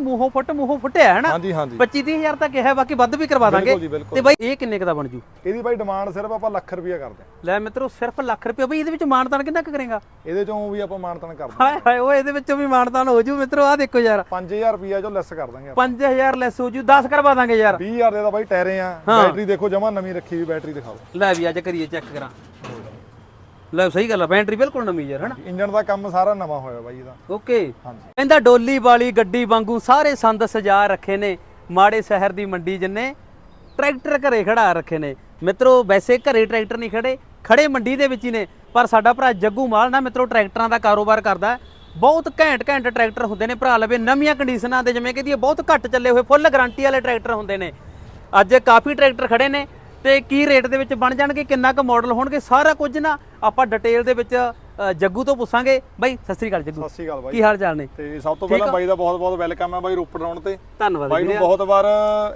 ਮੂੰਹੋਂ ਫੁੱਟ ਮੂੰਹੋਂ ਫੁੱਟਿਆ ਹੈ ਨਾ? ਹਾਂਜੀ ਹਾਂਜੀ। 25 30000 ਤੱਕ ਕਿਹਾ ਬਾਕੀ ਵੱਧ ਵੀ ਕਰਵਾ ਦਾਂਗੇ। ਬਿਲਕੁਲ ਜੀ, ਬਿਲਕੁਲ। ਤੇ ਬਾਈ ਇਹ ਕਿੰਨੇ ਕ ਦਾ ਬਣ ਜੂ? ਇਹਦੀ ਬਾਈ ਡਿਮਾਂਡ ਸਿਰਫ ਆਪਾਂ ਲੱਖ ਰੁਪਇਆ ਕਰਦੇ ਹਾਂ। ਲੈ ਮਿੱਤਰੋ ਸਿਰਫ ਲੱਖ ਰੁਪਏ ਬਈ ਇਹਦੇ ਵਿੱਚ ਮਾਨਤਾਨ ਕਿੰਨਾ ਕੁ ਕਰੇਗਾ? ਇਹਦੇ ਚੋਂ ਵੀ ਆਪਾਂ ਮਾਨਤਨ ਕਰਦੇ ਹਾਏ ਹਾਏ ਉਹ ਇਹਦੇ ਵਿੱਚੋਂ ਵੀ ਮਾਨਤਾਨ ਹੋ ਜੂ ਮਿੱਤਰੋ ਆ ਦੇਖੋ ਯਾਰ। 5000 ਰੁਪਇਆ ਚੋਂ ਲੈਸ ਕਰ ਦਾਂਗੇ ਆਪਾਂ। 5000 ਲੈਸ ਹੋ ਜੂ 10 ਕਰਵਾ ਦਾਂਗੇ ਯਾਰ। 20000 ਦੇ ਤਾਂ ਬਾਈ ਟਾਇਰੇ ਆ। ਬੈਟਰੀ ਦੇਖੋ ਜਮਾ ਨਵੀਂ ਰੱਖੀ ਵੀ ਬੈਟਰੀ ਦਿਖਾਓ। ਲੈ ਵੀ ਅੱਜ ਕਰੀਏ ਚੈੱਕ ਕਰਾਂ। ਲੈ ਸਹੀ ਗੱਲ ਆ ਬੈਟਰੀ ਬਿਲਕੁਲ ਨਵੀਂ ਯਾਰ ਹਨਾ? ਇੰਜਨ ਦਾ ਕੰਮ ਸਾਰਾ ਨਵਾਂ ਹੋਇਆ ਬਾਈ ਇਹਦਾ। ਓਕੇ ਹਾਂਜੀ। ਕਹਿੰਦਾ ਡੋਲੀ ਵਾਲੀ ਗੱਡੀ ਵਾਂਗੂ ਸਾਰੇ ਸੰਦ ਸਜਾ ਰੱਖੇ ਨੇ ਮਾੜੇ ਸ਼ਹਿਰ ਦੀ ਮੰਡੀ ਜਿੰਨੇ ਟਰੈਕਟਰ ਘਰੇ ਖੜਾ ਰੱਖੇ ਨੇ। ਮਿੱਤਰੋ ਵੈਸੇ ਘਰੇ ਟਰੈਕਟਰ ਨਹੀਂ ਖੜੇ ਖੜੇ ਮੰਡੀ ਦੇ ਵਿੱਚ ਹੀ ਨੇ ਪਰ ਸਾਡਾ ਭਰਾ ਜੱਗੂ ਮਾਲ ਨਾ ਮਿੱਤਰੋ ਟਰੈਕਟਰਾਂ ਦਾ ਕਾਰੋਬਾਰ ਕਰਦਾ। ਬਹੁਤ ਘੈਂਟ ਘੈਂਟ ਟਰੈਕਟਰ ਹੁੰਦੇ ਨੇ ਭਰਾ ਲਵੇ ਨਵੀਆਂ ਕੰਡੀਸ਼ਨਾਂ ਦੇ ਜਿਵੇਂ ਕਹਦੀਏ ਬਹੁਤ ਘੱਟ ਚੱਲੇ ਹੋਏ ਫੁੱਲ ਗਾਰੰਟੀ ਵਾਲੇ ਟਰੈਕਟਰ ਹੁੰਦੇ ਨੇ। ਅੱਜ ਕਾਫੀ ਟਰੈਕਟਰ ਖੜੇ ਨੇ ਤੇ ਕੀ ਰੇਟ ਦੇ ਵਿੱਚ ਬਣ ਜਾਣਗੇ ਕਿੰਨਾ ਕੁ ਮਾਡਲ ਹੋਣਗੇ ਸਾਰਾ ਕੁਝ ਨਾ ਆਪਾਂ ਡਿਟੇਲ ਦੇ ਵਿੱਚ ਅ, ਜੱਗੂ ਤੋਂ ਪੁੱਛਾਂਗੇ। ਬਾਈ ਸਤਿ ਸ੍ਰੀ ਅਕਾਲ ਜੱਗੂ। ਸਤਿ ਸ਼੍ਰੀ ਅਕਾਲ ਬਾਈ। ਕੀ ਹਾਲ ਚਾਲ ਨੇ? ਤੇ ਸਭ ਤੋਂ ਪਹਿਲਾਂ ਬਾਈ ਦਾ ਬਹੁਤ ਬਹੁਤ ਵੈਲਕਮ ਹੈ ਬਾਈ ਰੋਪੜ ਰਾਉਣ ਤੇ। ਧੰਨਵਾਦ ਬਾਈ ਨੂੰ ਵੀਰੇ। ਬਹੁਤ ਵਾਰ